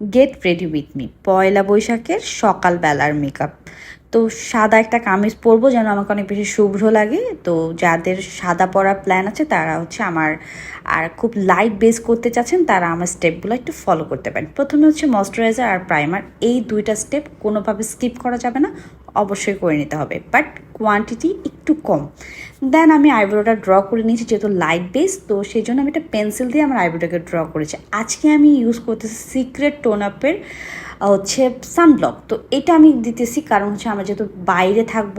Get ready with me Poila বৈশাখের সকালবেলার makeup তো সাদা একটা কামিজ পরবো যেন আমাকে অনেক বেশি শুভ্র লাগে। তো যাদের সাদা পরার প্ল্যান আছে, তারা হচ্ছে আমার আর খুব লাইট বেস করতে চাচ্ছেন, তারা আমার স্টেপগুলো একটু ফলো করতে পারেন। প্রথমে হচ্ছে ময়শ্চারাইজার আর প্রাইমার এই দুইটা স্টেপ কোনোভাবে স্কিপ করা যাবে না, অবশ্যই করে নিতে হবে। বাট কোয়ান্টিটি একটু কম। দেন আমি আইব্রোটা ড্র করে নিয়েছি যেহেতু লাইট বেস তো সেই জন্য আমি একটা পেন্সিল দিয়ে আমার আইব্রোটাকে ড্র করেছি। আজকে আমি ইউজ করতেছি সিক্রেট টোন আপের হচ্ছে সানব্লক তো এটা আমি দিতেছি কারণ হচ্ছে আমরা যেহেতু বাইরে থাকব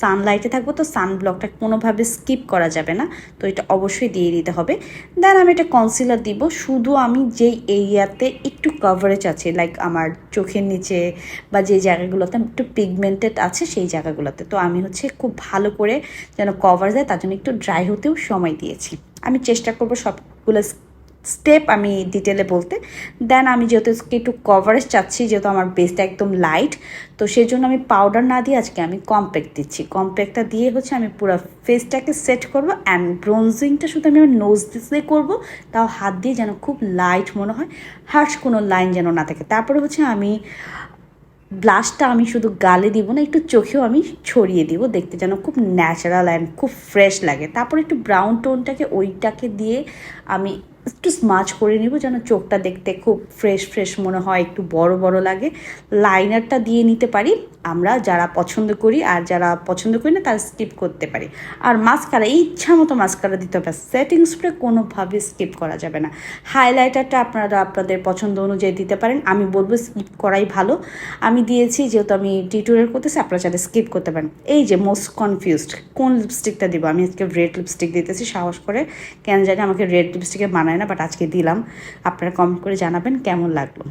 সানলাইটে থাকব, তো সানব্লকটা কোনোভাবে স্কিপ করা যাবে না। তো এটা অবশ্যই দিয়ে দিতে হবে। দেন আমি এটা কনসিলার দিব। শুধু আমি যেই এরিয়াতে একটু কভারেজ আছে লাইক আমার চোখের নিচে বা যে জায়গাগুলোতে একটু পিগমেন্টেড আছে, সেই জায়গাগুলোতে। তো আমি হচ্ছে খুব ভালো করে যেন কভার যায়, তার জন্য একটু ড্রাই হতেও সময় দিয়েছি। আমি চেষ্টা করব সবগুলো স্টেপ আমি ডিটেলে বলতে দেন আমি যেহেতু একটু কভারেজ চাচ্ছি, যেহেতু আমার বেসটা একদম লাইট তো সেই জন্য আমি পাউডার না দিয়ে আজকে আমি কম্প্যাক্ট দিচ্ছি। কম্প্যাক্টটা দিয়ে হচ্ছে আমি পুরো ফেসটাকে সেট করব অ্যান্ড ব্রোনজিংটা শুধু আমি আমার নোজ দিয়ে করব, তাও হাত দিয়ে যেন খুব লাইট মনে হয় হার্শ কোনো লাইন যেন না থাকে। তারপরে হচ্ছে আমি ব্লাশটা আমি শুধু গালে দিব না, একটু চোখেও আমি ছড়িয়ে দিব, দেখতে যেন খুব ন্যাচারাল অ্যান্ড খুব ফ্রেশ লাগে। তারপর একটু ব্রাউন টোনটাকে ওইটাকে দিয়ে আমি একটু স্মাচ করে নিব যেন চোখটা দেখতে খুব ফ্রেশ ফ্রেশ মনে হয়, একটু বড় বড় লাগে। লাইনারটা দিয়ে নিতে পারি, আমরা যারা পছন্দ করি আর যারা পছন্দ করি না, তারা স্কিপ করতে পারি। আর মাস্কারা ইচ্ছা মতো মাস্কারা দিতে হবে সেটিং স্প্রে কোনোভাবে স্কিপ করা যাবে না। হাইলাইটারটা আপনারা আপনাদের পছন্দ অনুযায়ী দিতে পারেন, আমি বলব স্কিপ করাই ভালো। আমি দিয়েছি, যেহেতু আমি টিউটোরিয়াল করতেছি, আপনারা চাইলে স্কিপ করতে পারেন। এই যে মোস্ট কনফিউজড কোন লিপস্টিকটা দিব? আমি আজকে রেড লিপস্টিক দিতেছি, সাহস করে, কেন জানি আমাকে রেড লিপস্টিকে মানায় না বাট আজকে দিলাম। আপনারা কমেন্ট করে জানাবেন কেমন লাগল।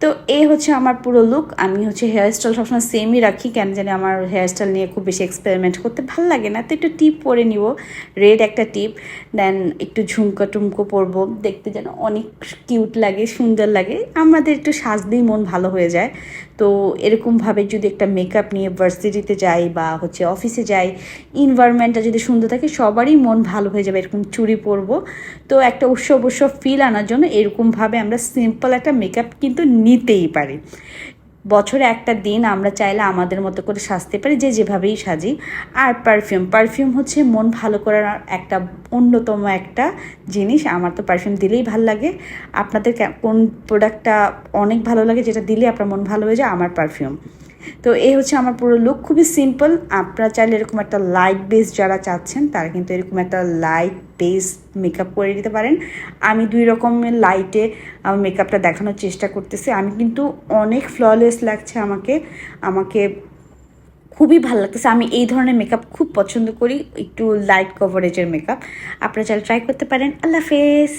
তো এই হচ্ছে আমার পুরো লুক আমি হচ্ছে হেয়ার স্টাইল সবসময় সেমই রাখি। কেন জানি আমার হেয়ার স্টাইল নিয়ে খুব বেশি এক্সপেরিমেন্ট করতে ভালো লাগে না। তো একটু টিপ পরে নিব। রেড একটা টিপ দেন একটু ঝুমকো টুমকো পরবো। দেখতে যেন অনেক কিউট লাগে, সুন্দর লাগে। আমাদের একটু সাজতেই মন ভালো হয়ে যায়। তো এরকমভাবে যদি একটা মেকআপ নিয়ে ভার্সিটিতে যাই বা হচ্ছে অফিসে যাই ইনভায়রনমেন্টটা যদি সুন্দর থাকে, সবারই মন ভালো হয়ে যাবে এরকম চুরি পরবো। তো একটা উৎসব উৎসব ফিল আনার জন্য এরকমভাবে আমরা সিম্পল একটা মেকআপ কিন্তু নিতেই পারি। বছরে একটা দিন আমরা চাইলে আমাদের মতো করে সাজতে পারি, যে যেভাবেই সাজি। আর পারফিউম পারফিউম হচ্ছে মন ভালো করার একটা অন্যতম একটা জিনিস। আমার তো পারফিউম দিলেই ভালো লাগে। আপনাদের কোন প্রোডাক্টটা অনেক ভালো লাগে, যেটা দিলে আপনার মন ভালো হয়ে যায়, আমার পারফিউম তো এই হচ্ছে আমার পুরো লুক খুবই সিম্পল আপনারা চাইলে এরকম একটা লাইট বেস যারা চাচ্ছেন, তারা কিন্তু এরকম একটা লাইট বেস মেকআপ করে দিতে পারেন। আমি দুই রকমের লাইটে আমার মেকআপটা দেখানোর চেষ্টা করতেছি। আমি কিন্তু অনেক ফ্ললেস লাগছে আমাকে। আমাকে খুবই ভালো লাগতেছে। আমি এই ধরনের মেকআপ খুব পছন্দ করি, একটু লাইট কভারেজের মেকআপ আপনারা চাইলে ট্রাই করতে পারেন। আল্লাহ হাফেজ।